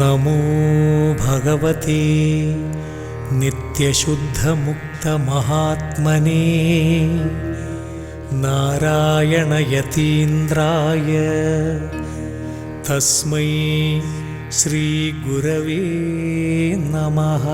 नमो भगवते नित्यशुद्धमुक्तमहात्मने नारायणयतीन्द्राय तस्मै श्रीगुरवे नमः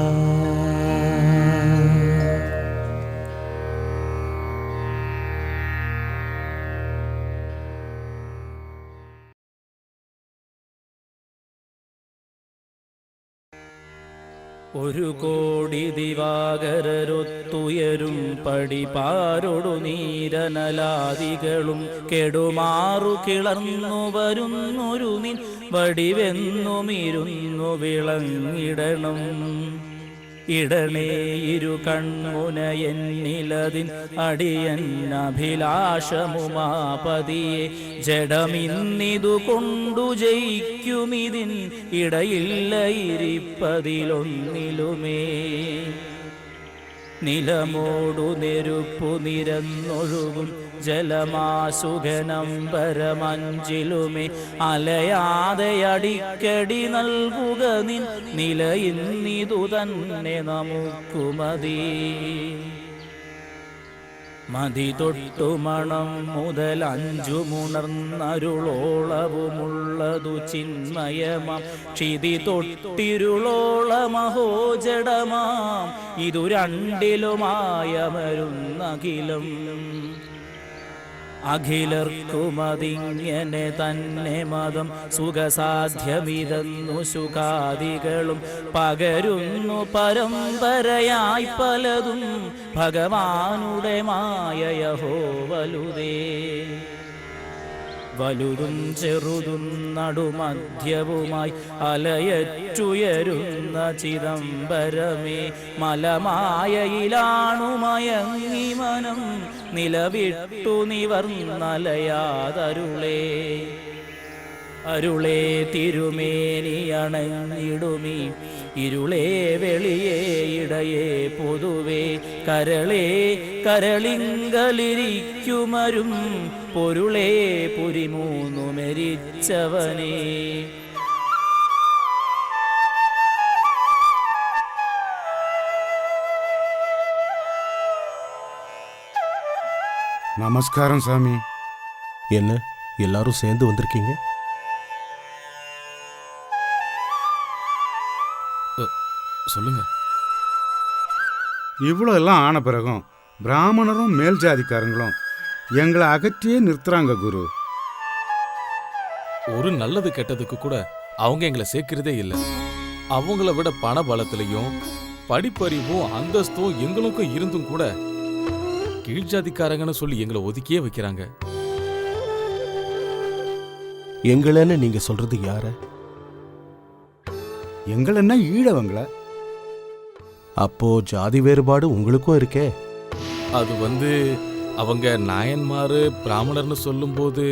ഒരു കോടി ദിവാകരരൊത്തുയരും പടിപാരൊടു നീരനലാദികളും കെടുമാറു കിളർന്നു വരുന്നൊരു നിൻ വടിവെന്നുമിരുന്നു വിളങ്ങിടണം. ഇടണേ ഇരു കൺമുന എന്നിലതിൻ അടിയൻ അഭിലാഷമുമാപതിയെ ജഡമിന്നിതു കൊണ്ടു ജയിക്കുമിതിൻ ഇടയില്ല ഇരിപ്പതിലൊന്നിലുമേ. നിലമോടു നെരുപ്പു നിരന്നൊഴുകും ജലമാസുഖനം പരമഞ്ചിലുമേ. അലയാതെ അടിക്കടി നൽകുക നിൻ നിലയിന്നിതു തന്നെ നമുക്കുമതി. മതി തൊട്ടു മണം മുതൽ അഞ്ചു മുണർന്നരുളോളവുമുള്ളതു ചിന്മയമാം. ക്ഷിതി തൊട്ടിരുളോളമഹോജടമാം ഇതു രണ്ടിലുമായ മരുന്നകിലം അഖിലർക്കുമതിങ്ങനെ തന്നെ മതം സുഖസാധ്യമിതെന്നു സുഖാദികളും പകരുന്നു പരമ്പരയായി പലതും ഭഗവാനുടെ മായയഹോ വലുതേ. വലുതും ചെറുതും നടുമധ്യവുമായി അലയറ്റുയരുന്ന ചിദംബരമേ മലമായയിലാണു മയങ്ങി മനം നിലവിട്ടു നിവർന്നലയാതരുളേ അരുളേ തിരുമേനി ഇരുളേ വെളിയേ ഇടയേ പൊതുവേ കരളേ കരളിങ്കലിരിക്കുമരും പൊരുളേ പുരിമൂന്നു മെരിച്ചവനേ நமஸ்காரம் சாமி என்ன எல்லாரும் சேர்ந்து வந்திருக்கீங்க சொல்லுங்க. இவ்வளோ எல்லாம் ஆன பிறகும் பிராமணரும் மேல் ஜாதிக்காரங்களும் எங்களை அகற்றியே நிறுத்துறாங்க குரு. ஒரு நல்லது கெட்டதுக்கு கூட அவங்க எங்களை சேர்க்கிறதே இல்லை. அவங்கள விட பண பலத்திலையும் படிப்பறிவும் அந்தஸ்தும் எங்களுக்கும் இருந்தும் கூட கீழ்ஜாதிக்காரங்கன்னு சொல்லி எங்களை ஒதுக்கியே வைக்கிறாங்க. எங்களன்னு நீங்க சொல்றது யார? எங்கள் என்ன ஈழவங்கள? அப்போ ஜாதி வேறுபாடு உங்களுக்கும் இருக்கே. அது வந்து அவங்க நாயன்மாரு பிராமணர்னு சொல்லும்போது.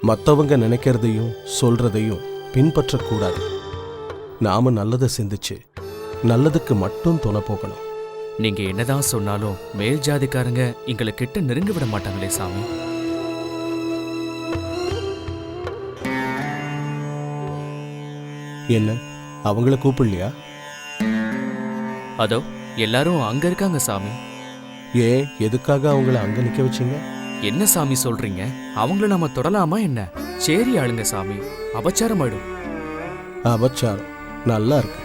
மத்தவங்க நினைக்கிறதையும் சொல்றதையும் பின்பற்றக்கூடாது. நாம நல்லதை சிந்திச்சு நல்லதுக்கு மட்டும் துணை போகணும். நீங்க என்னதான் சொன்னாலும் மேல் ஜாதிக்காரங்க எங்களை கிட்ட நெருங்க விட மாட்டாங்களே சாமி. என்ன? அவங்கள கூப்பிடலையா? அதோ எல்லாரும் அங்க இருக்காங்க சாமி. ஏன் எதுக்காக அவங்கள அங்க நிக்க வச்சீங்க? என்ன சாமி சொல்றீங்க? அவங்கள நாம தொடலாமா என்ன? சேரி ஆளுங்க சாமி. அபச்சாரம் ஆயிடும். அபச்சாரம். நல்லா இருக்கு.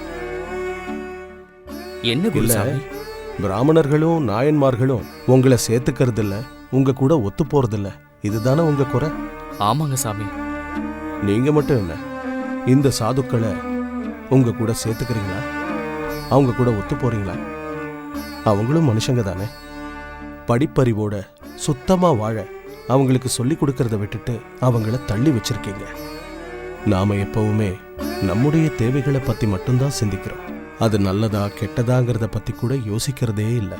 என்ன இல்ல. பிராமணர்களும் நாயன்மார்களும் உங்களை சேர்த்துக்கிறது இல்ல உங்க கூட ஒத்து போறது இல்ல இதுதானே உங்க குறை? ஆமாங்க சாமி. நீங்க மட்டும் என்ன? இந்த சாதுக்களை உங்க கூட சேர்த்துக்கிறீங்களா? அவங்க கூட ஒத்து போறீங்களா? அவங்களும் மனுஷங்க தானே. படிப்பறிவோட சுத்தமா வாழ அவங்களுக்கு சொல்லி கொடுக்கறத விட்டுட்டு அவங்கள தள்ளி வச்சிருக்கீங்க. நாம எப்பவுமே நம்முடைய தேவைகளை பத்தி மட்டும்தான் சிந்திக்கிறோம். அது நல்லதா கெட்டதாங்கிறத பத்தி கூட யோசிக்கிறதே இல்லை.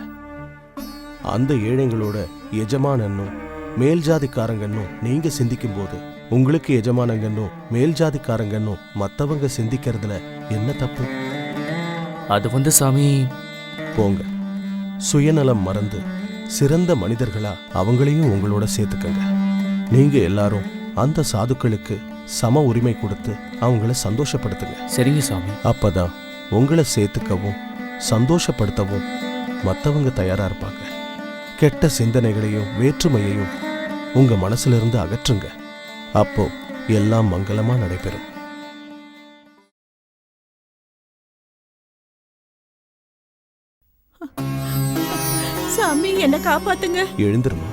அந்த ஏழைங்களோட எஜமானன்னும் மேல் ஜாதிக்காரங்கன்னும் நீங்க சிந்திக்கும் போது உங்களுக்கு எஜமானங்கன்னும் மேல் ஜாதிக்காரங்கன்னும் மத்தவங்க சிந்திக்கிறதுல என்ன தப்பு? அது வந்து சாமி. போங்க. சுயநலம் மறந்து சிறந்த மனிதர்களா அவங்களையும் உங்களோட சேர்த்துக்கங்க. நீங்க எல்லாரும் அந்த சாதுக்களுக்கு சம உரிமை கொடுத்து அவங்கள சந்தோஷப்படுத்துங்க. சரிங்க சாமி. அப்பதான் உங்களை சேர்த்துக்கவும் சந்தோஷப்படுத்தவும் மற்றவங்க தயாரா இருப்பாங்க. கெட்ட சிந்தனைகளையும் வேற்றுமையையும் உங்க மனசுல இருந்து அகற்றுங்க. அப்போ எல்லாம் மங்களமா நடைபெறும். என்ன காப்பாத்துங்க. எழுந்துருமா?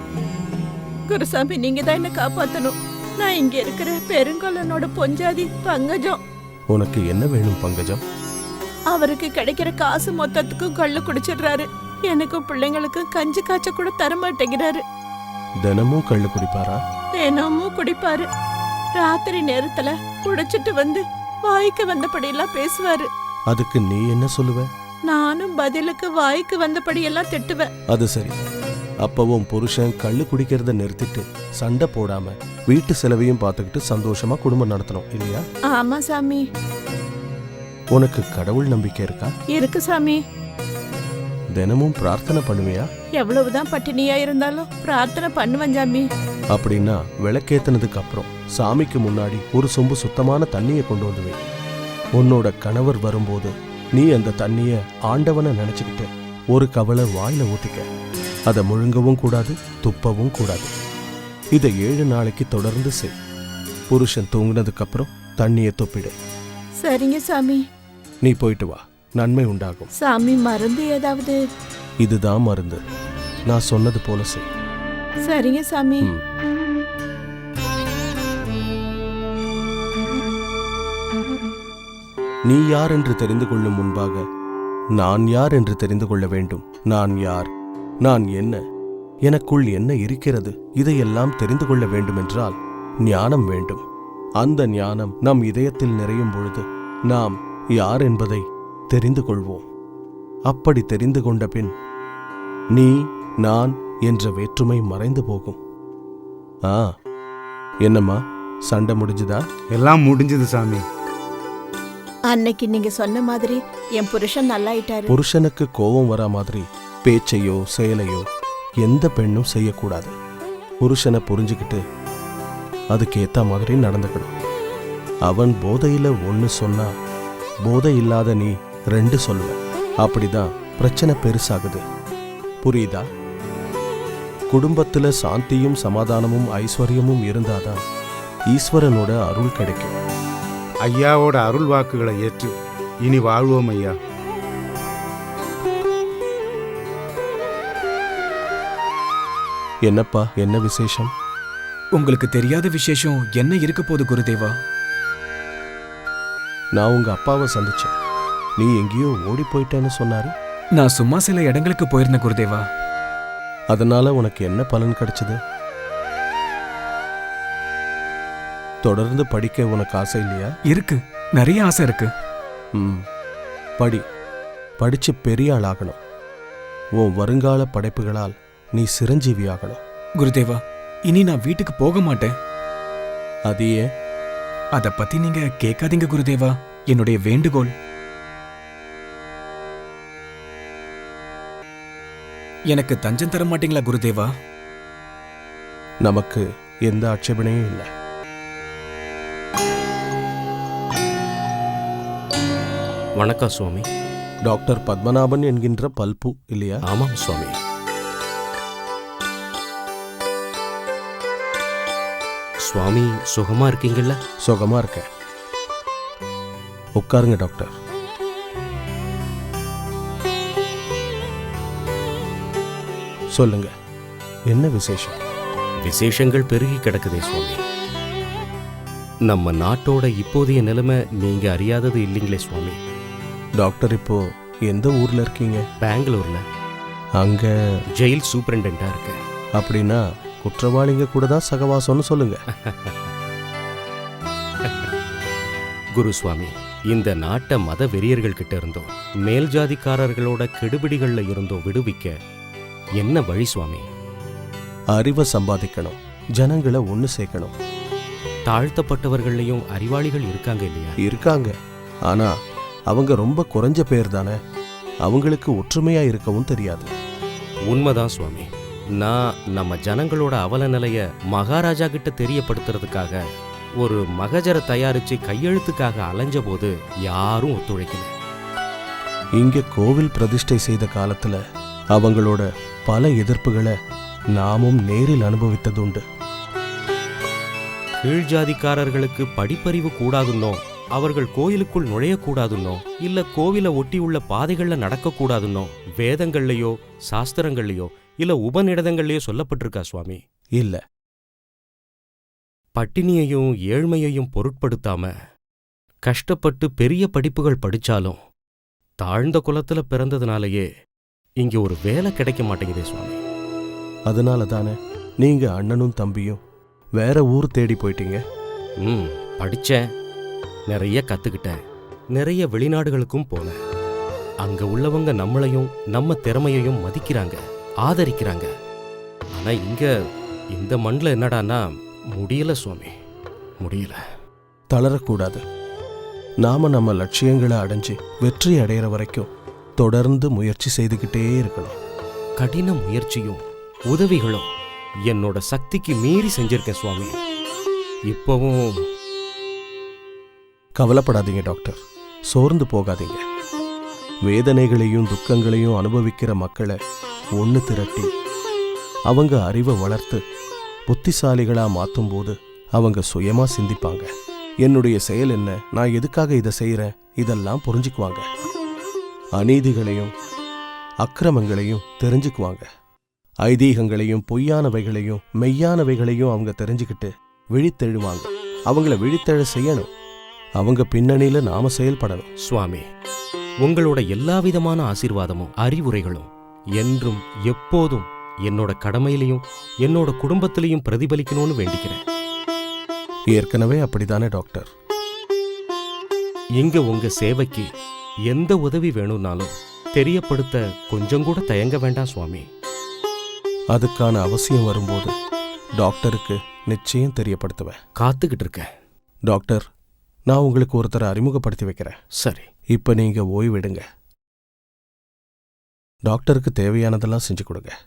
குருசாமி நீங்க தான் என்ன காப்பாத்தணும். நான் இங்க இருக்கிற பெருங்கொல்லனோட பொஞ்சாதி பங்கஜம். உனக்கு என்ன வேணும் பங்கஜம்? அவருக்கு கிடைக்கிற காசு மொத்தத்துக்கும் கள்ளு குடிச்சிடுறாரு. எனக்கும் பிள்ளைங்களுக்கும் கஞ்சி காய்ச்ச கூட தர மாட்டேங்கிறாரு. தினமும் கள்ளு குடிப்பாரா? தினமும் குடிப்பாரு. ராத்திரி நேரத்துல குடிச்சிட்டு வந்து வாய்க்கு வந்தபடியெல்லாம் பேசுவாரு. அதுக்கு நீ என்ன சொல்லுவ? நானும் பதிலுக்கு வாய்க்கு வந்தபடியெல்லாம் திட்டுவேன். அது சரி. அப்பவும் புருஷன் கள்ளு குடிக்கிறத நிறுத்திட்டு சண்டை போடாம வீட்டு செலவையும் பார்த்துக்கிட்டு சந்தோஷமா குடும்பம் நடத்தணும் இல்லையா? ஆமா சாமி. உனக்கு கடவுள் நம்பிக்கை இருக்கா? இருக்கு சாமி. தினமும் பிரார்த்தனை பண்ணுவியா? எவ்வளவுதான் பட்டினியா இருந்தாலும் பிரார்த்தனை பண்ணுவேன் சாமி. அப்படின்னா விளக்கேத்துனதுக்கு அப்புறம் சாமிக்கு முன்னாடி ஒரு சொம்பு சுத்தமான தண்ணியை கொண்டு வந்து வை உன்னோட கணவர் வரும்போது நீ அந்த தண்ணிய ஆண்டவனை நினைச்சுக்கிட்டு ஒரு கவலை வாயில ஊத்திக்க. அதை முழுங்கவும் கூடாது துப்பவும் கூடாது. இதை ஏழு நாளைக்கு தொடர்ந்து செய். புருஷன் தூங்குனதுக்கு அப்புறம் தண்ணியை துப்பிடு. சரிங்க சாமி. நீ போயிட்டு வா நன்மை உண்டாகும். சாமி மருந்து ஏதாவது? இதுதான் மருந்து. நான் சொன்னது போல செய். சரிங்க சாமி. நீ யார் என்று தெரிந்து கொள்ளும் முன்பாக நான் யார் என்று தெரிந்து கொள்ள வேண்டும்? நான் யார்? நான் என்ன? எனக்குள் என்ன இருக்கிறது? இதையெல்லாம் தெரிந்து கொள்ள வேண்டுமென்றால் ஞானம் வேண்டும். அந்த ஞானம் நம் இதயத்தில் நிறையும் பொழுது நாம் யார் என்பதை தெரிந்து கொள்வோம். அப்படி தெரிந்து கொண்ட பின் நீ நான் என்ற வேற்றுமை மறைந்து போகும். ஆ என்னம்மா? சண்டை முடிஞ்சுதா? எல்லாம் முடிஞ்சது சாமி. அன்னைக்கு நீங்க சொன்ன மாதிரி என் புருஷன் நல்லாயிட்டாரு. புருஷனுக்கு கோபம் வரா மாதிரி பேச்சையோ செயலையோ எந்த பெண்ணும் செய்யக்கூடாது. புருஷனை புரிஞ்சுக்கிட்டு அதுக்கேத்த மாதிரி நடந்துக்கணும். அவன் போதையில ஒன்னு சொன்னா போதை இல்லாத நீ ரெண்டு சொல்லுவ. அப்படிதான் பிரச்சனை பெருசாகுது. புரியுதா? குடும்பத்துல சாந்தியும் சமாதானமும் ஐஸ்வர்யமும் இருந்தாதான் ஈஸ்வரனோட அருள் கிடைக்கும். ஐயாவோட அருள் வாக்குகளை ஏற்று இனி வாழ்வோம் ஐயா. என்னப்பா என்ன விசேஷம்? உங்களுக்கு தெரியாத விசேஷம் என்ன இருக்க போகுது குருதேவா? நான் உங்க அப்பாவை சந்திச்சேன். நீ எங்கேயோ ஓடி போயிட்டேன்னு சொன்னாரு. நான் சும்மா சில இடங்களுக்கு போயிருந்தேன் குருதேவா. அதனால உனக்கு என்ன பலன் கிடைச்சது? தொடர்ந்து படிக்க உனக்கு ஆசை இல்லையா? இருக்கு. நிறைய ஆசை இருக்கு. ம். படி. படிச்சு பெரிய ஆளாகணும் உன் வருங்கால படைப்புகளால் நீ சிரஞ்சீவி ஆகணும். குருதேவா இனி நான் வீட்டுக்கு போக மாட்டேன். அது ஏன்? அத பத்தி நீங்க கேட்காதீங்க குருதேவா. என்னுடைய வேண்டுகோள். எனக்கு தஞ்சம் தர மாட்டீங்களா குருதேவா? நமக்கு எந்த ஆட்சேபனையும் இல்லை. வணக்கம் சுவாமி. டாக்டர் பத்மநாபன் என்கின்ற பல்பு இல்லையா? ஆமாம் சுவாமி. சுவாமி சுகமா இருக்கீங்கல்ல? சுகமா இருக்கேன். உட்காருங்க டாக்டர். சொல்லுங்க என்ன விசேஷம்? விசேஷங்கள் பெருகி கிடக்குதே சுவாமி. நம்ம நாட்டோட இப்போதைய நிலைமை நீங்க அறியாதது இல்லைங்களே சுவாமி. டாக்டர் இப்போ எந்த ஊர்ல இருக்கீங்க? பெங்களூர்ல. அங்க ஜெயில் சூப்பரண்டா இருக்கு. அப்படின்னா குற்றவாளிங்க கூட தான் சகவாசம்னு சொல்லுங்க. குரு சுவாமி இந்த நாட்டை மத வெறியர்கள் கிட்ட இருந்தோம் மேல் ஜாதிக்காரர்களோட கெடுபிடிகள்ல இருந்தோம் விடுவிக்க என்ன வழி சுவாமி? அறிவை சம்பாதிக்கணும் ஜனங்களை ஒன்று சேர்க்கணும். தாழ்த்தப்பட்டவர்கள்லயும் அறிவாளிகள் இருக்காங்க இல்லையா? இருக்காங்க. ஆனா அவங்க ரொம்ப குறைஞ்ச பேர் தானே? அவங்களுக்கு ஒற்றுமையா இருக்கவும் தெரியாது. உண்மைதான் சுவாமி. நான் நம்ம ஜனங்களோட அவல நிலைய மகாராஜா கிட்ட தெரியப்படுத்துறதுக்காக ஒரு மகஜர தயாரிச்சு கையெழுத்துக்காக அலைஞ்ச போது யாரும் ஒத்துழைக்கல. இங்க கோவில் பிரதிஷ்டை செய்த காலத்துல அவங்களோட பல எதிர்ப்புகளை நாமும் நேரில் அனுபவித்ததுண்டு கீழ் ஜாதிக்காரர்களுக்கு படிப்பறிவு கூடாதுன்னோ அவர்கள் கோயிலுக்குள் நுழையக்கூடாதுன்னோ இல்ல கோவிலை ஒட்டியுள்ள பாதைகள்ல நடக்கக்கூடாதுன்னோ வேதங்கள்லயோ சாஸ்திரங்கள்லயோ இல்ல உபநிடதங்கள்லயோ சொல்லப்பட்டிருக்கா சுவாமி? இல்ல. பட்டினியையும் ஏழ்மையையும் பொருட்படுத்தாம கஷ்டப்பட்டு பெரிய படிப்புகள் படிச்சாலும் தாழ்ந்த குலத்துல பிறந்ததுனாலயே இங்க ஒரு வேலை கிடைக்க மாட்டேங்குதே சுவாமி. அதனால தானே நீங்க அண்ணனும் தம்பியும் வேற ஊர் தேடி போயிட்டீங்க? ம் படிச்சேன். நிறைய கத்துக்கிட்டேன். நிறைய வெளிநாடுகளுக்கும் போனேன். அங்க உள்ளவங்க நம்மளையும் நம்ம திறமையையும் மதிக்கிறாங்க ஆதரிக்கிறாங்க. ஆனா இங்க இந்த மண்ணில் என்னடான்னா முடியல சுவாமி. முடியல. தளரக்கூடாது. நாம நம்ம லட்சியங்களை அடைஞ்சு வெற்றி அடையிற வரைக்கும் தொடர்ந்து முயற்சி செய்துக்கிட்டே இருக்கணும். கடின முயற்சியும் உதவிகளும் என்னோட சக்திக்கு மீறி செஞ்சிருக்கேன் சுவாமி. இப்பவும் கவலைப்படாதீங்க டாக்டர். சோர்ந்து போகாதீங்க. வேதனைகளையும் துக்கங்களையும் அனுபவிக்கிற மக்களை ஒன்று திரட்டி அவங்க அறிவை வளர்த்து புத்திசாலிகளா மாத்தும்போது அவங்க சுயமா சிந்திப்பாங்க. என்னுடைய செயல் என்ன? நான் எதுக்காக இதை செய்யறேன் இதெல்லாம் புரிஞ்சுக்குவாங்க. அநீதிகளையும் அக்கிரமங்களையும் தெரிஞ்சுக்குவாங்க. ஐதீகங்களையும் பொய்யானவைகளையும் மெய்யானவைகளையும் அவங்க தெரிஞ்சுக்கிட்டு விழித்தெழுவாங்க. அவங்கள விழித்தெழ செய்யணும். அவங்க பின்னணியில நாம செயல்படணும். சுவாமி உங்களோட எல்லா விதமான ஆசீர்வாதமும் அறிவுரைகளும் என்றும் எப்போதும் என்னோட கடமையிலையும் என்னோட குடும்பத்திலையும் பிரதிபலிக்கணும்னு வேண்டிக்கிறேன். ஏற்கனவே அப்படிதானே டாக்டர்? இங்க உங்க சேவைக்கு எந்த உதவி வேணும்னாலும் தெரியப்படுத்த கொஞ்சம் கூட தயங்க வேண்டாம் சுவாமி. அதுக்கான அவசியம் வரும்போது டாக்டருக்கு நிச்சயம் தெரியப்படுத்துவேன். காத்துக்கிட்டு இருக்கேன். டாக்டர் நான் உங்களுக்கு ஒருத்தரை அறிமுகப்படுத்தி வைக்கிறேன். சரி. இப்ப நீங்க ஓய்வெடுங்க. டாக்டருக்கு தேவையானதெல்லாம் செஞ்சு கொடுங்க.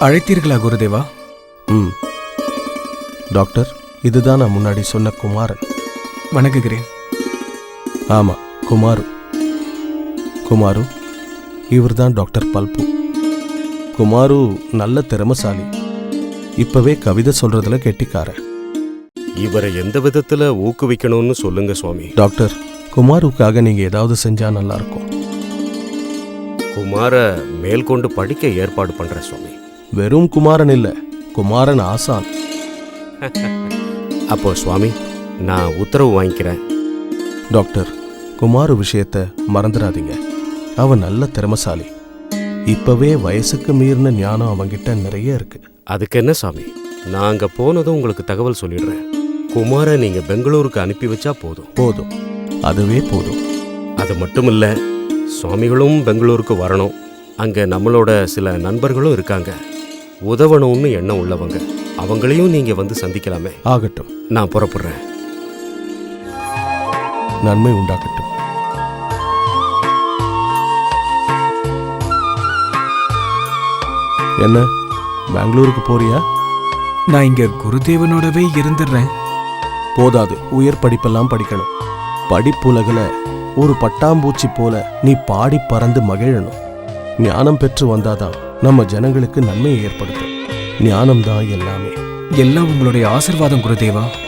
அழைத்தீர்களா குருதேவா? ம். டாக்டர்? இதுதான் நான் முன்னாடி சொன்ன குமாரன் வணங்குகிறேன். ஆமா குமாரு. குமாரு இவர்தான் டாக்டர் பல்பு. குமாரு நல்ல திறமசாலி. இப்பவே கவிதை சொல்றதுல கெட்டிக்காரன் இவரை எந்த விதத்துல ஊக்குவிக்கணும்னு சொல்லுங்க சுவாமி. டாக்டர் குமாருக்காக நீங்க ஏதாவது செஞ்சா நல்லா இருக்கும் குமார மேல்கொண்டு படிக்க ஏற்பாடு பண்றேன் சுவாமி. வெறும் குமாரன் இல்ல குமாரன் ஆசான். அப்போ சுவாமி நான் உத்தரவு வாங்கிக்கிறேன். டாக்டர் குமாரு விஷயத்த மறந்துடாதீங்க. அவன் நல்ல திறமசாலி. இப்பவே வயசுக்கு மீறின ஞானம் அவன்கிட்ட நிறைய இருக்கு. அதுக்கு என்ன சாமி? நான் அங்க போனதும் உங்களுக்கு தகவல் சொல்லிடுறேன். குமார நீங்க பெங்களூருக்கு அனுப்பி வச்சா போதும். போதும். அதுவே போதும். அது மட்டும் இல்ல சுவாமிகளும் பெங்களூருக்கு வரணும். அங்க நம்மளோட சில நண்பர்களும் இருக்காங்க. உதவணும்னு எண்ணம் உள்ளவங்க. அவங்களையும் நீங்க வந்து சந்திக்கலாமே. ஆகட்டும். நான் புறப்படுறேன். நன்மை உண்டாகட்டும். என்ன பெங்களூருக்கு போறியா? நான் இங்க குருதேவனோடவே இருந்துடுறேன். போதாது உயர் படிப்பெல்லாம் படிக்கணும். படிப்புலகில் ஒரு பட்டாம்பூச்சி போல நீ பாடி பறந்து மகிழணும். ஞானம் பெற்று வந்தாதான் நம்ம ஜனங்களுக்கு நன்மையை ஏற்படுத்தும். ஞானம்தான் எல்லாமே. எல்லாம் உங்களுடைய ஆசிர்வாதம் குருதேவா.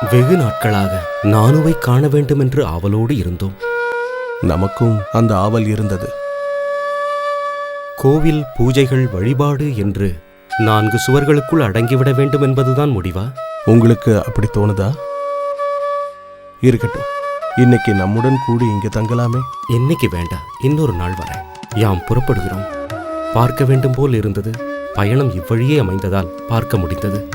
வெகு நாட்களாக நானுவை காண வேண்டும் என்று ஆவலோடு இருந்தோம். நமக்கும் அந்த ஆவல் இருந்தது. கோவில் பூஜைகள் வழிபாடு என்று நான்கு சுவர்களுக்குள் அடங்கிவிட வேண்டும் என்பதுதான் முடிவா? உங்களுக்கு அப்படி தோணுதா? இருக்கட்டும். இன்னைக்கு நம்முடன் கூடி இங்க தங்கலாமே. இன்னைக்கு வேண்டாம் இன்னொரு நாள் வரேன் யாம் புறப்படுகிறோம். பார்க்க வேண்டும் போல் இருந்தது. பயணம் இவ்வழியே அமைந்ததால் பார்க்க முடிந்தது.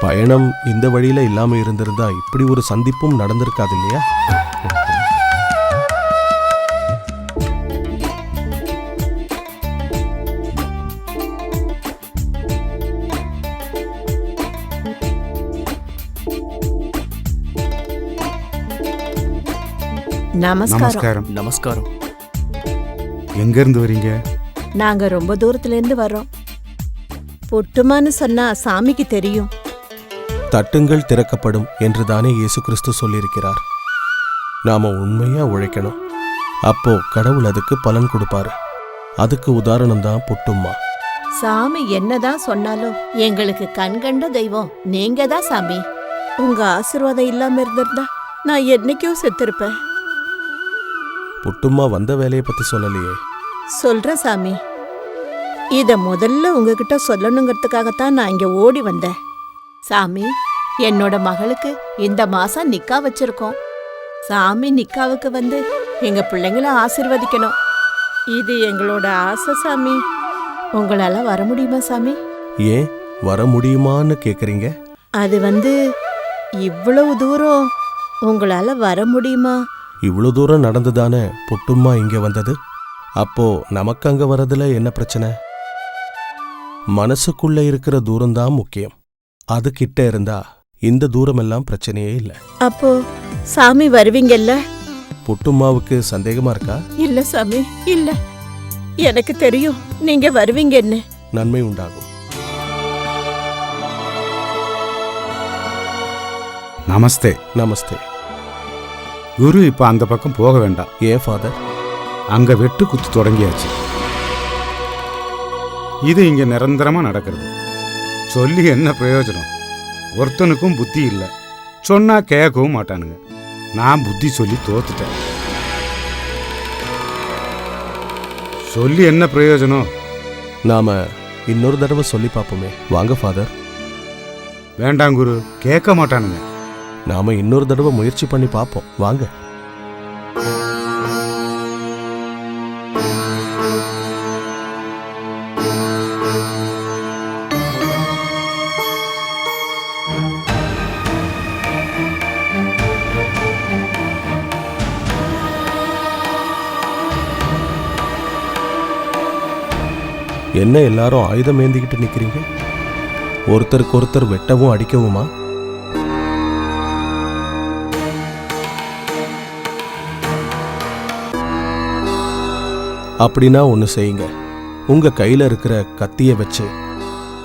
பயணம் இந்த வழியில இல்லாம இருந்திருந்தா இப்படி ஒரு சந்திப்பும் நடந்திருக்காது இல்லையா? நமஸ்காரம். நமஸ்காரம். நமஸ்காரம். எங்க இருந்து வரீங்க? நாங்க ரொம்ப தூரத்துல இருந்து வர்றோம். பொட்டுமான்னு சொன்னா சாமிக்கு தெரியும். தட்டுங்கள் திறக்கப்படும் என்று தானே இயேசு கிறிஸ்து சொல்லியிருக்கிறார். நாம உண்மையா உழைக்கணும். அப்போ கடவுள் அதுக்கு பலன் கொடுப்பாரு. அதுக்கு உதாரணம் தான் புட்டும்மா. சாமி என்னதான் சொன்னாலும் எங்களுக்கு கண்கண்ட தெய்வம் நீங்க தான் சாமி. உங்க ஆசீர்வாதம் இல்லாம இருந்திருந்தா நான் என்னைக்கோ செத்திருப்பேன். புட்டும்மா வந்த வேலையை பத்தி சொல்லலையே. சொல்றேன் சாமி. இத முதல்ல உங்ககிட்ட சொல்லணுங்கிறதுக்காகத்தான் நான் இங்க ஓடி வந்தேன். சாமி என்னோட மகளுக்கு இந்த மாசம் நிக்கா வச்சிருக்கோம். சாமி நிக்காவுக்கு வந்து எங்க பிள்ளைங்கள ஆசீர்வதிக்கணும். இது எங்களோட ஆசை சாமி. உங்களால வர முடியுமா சாமி? ஏன் வர முடியுமான்னு கேக்குறீங்க? அது வந்து இவ்வளவு தூரம் உங்களால வர முடியுமா? இவ்வளவு தூரம் நடந்துதானே புட்டும்மா இங்க வந்தது? அப்போ நமக்கு அங்க வரதுல என்ன பிரச்சனை? மனசுக்குள்ள இருக்கிற தூரம்தான் முக்கியம். அது கிட்ட இருந்தா இந்த தூரமெல்லாம் பிரச்சனையே இல்ல. அப்போ சாமி வருவீங்கல்ல? புட்டும்மாவுக்கு சந்தேகமா இருக்கா? இல்ல சாமி இல்ல. எனக்கு தெரியும் நீங்க வருவீங்கன்னு. நன்மை உண்டாகும். நமஸ்தே. நமஸ்தே. குரு இப்ப அந்த பக்கம் போக வேண்டாம் ஏன் ஃபாதர்? அங்க வெட்டு குத்து தொடங்கியாச்சு. இது இங்க நிரந்தரமா நடக்கிறது. சொல்லி என்ன பிரயோஜனம்? ஒருத்தனுக்கும் புத்தி இல்லை. சொன்னா கேட்கவும் மாட்டானுங்க. நான் புத்தி சொல்லி தோத்துட்டேன். சொல்லி என்ன பிரயோஜனம்? நாம இன்னொரு தடவை சொல்லி பார்ப்போமே. வாங்க ஃபாதர் வேண்டாம் குரு. கேட்க மாட்டானுங்க. நாம இன்னொரு தடவை முயற்சி பண்ணி பார்ப்போம். வாங்க. என்ன எல்லாரும் ஆயுதம் ஏந்திக்கிட்டு நிக்கிறீங்க? ஒருத்தருக்கு ஒருத்தர் வெட்டவும் அடிக்கவுமா? அப்படின்னா ஒன்று செய்யுங்க. உங்க கையில இருக்கிற கத்தியை வச்சு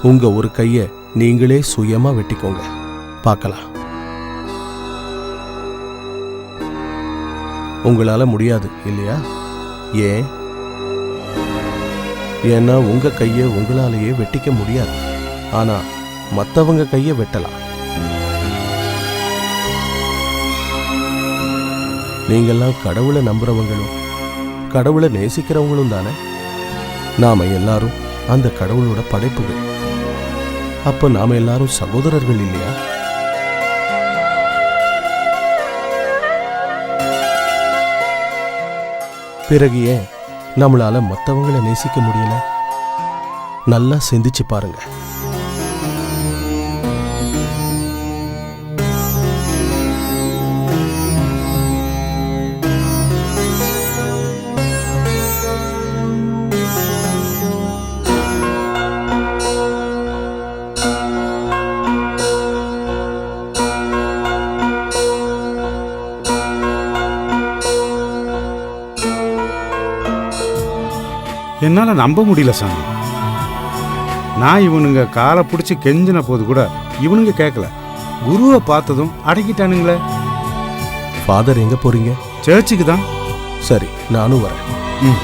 உங்க ஒரு கையை நீங்களே சுயமா வெட்டிக்கோங்க. பார்க்கலாம். உங்களால முடியாது இல்லையா? ஏன்? ஏன்னா உங்க கையை உங்களாலேயே வெட்டிக்க முடியாது. ஆனா மத்தவங்க கையை வெட்டலாம். நீங்கெல்லாம் கடவுளை நம்புறவங்களும் கடவுளை நேசிக்கிறவங்களும் தானே? நாம எல்லாரும் அந்த கடவுளோட படைப்புகள். அப்போ நாம எல்லாரும் சகோதரர்கள் இல்லையா? பிறகு ஏன் நம்மளால மற்றவங்கள நேசிக்க முடியல. நல்லா சிந்திச்சு பாருங்கள் என்னால நம்ப முடியல சாமி. நான் இவனுங்க காலை பிடிச்சி கெஞ்சின போது கூட இவனுங்க கேட்கல குருவை பார்த்ததும் அடக்கிட்டானுங்களே. ஃபாதர் எங்க போறீங்க? சர்ச்சுக்கு தான். சரி நானும் வரேன். ம்.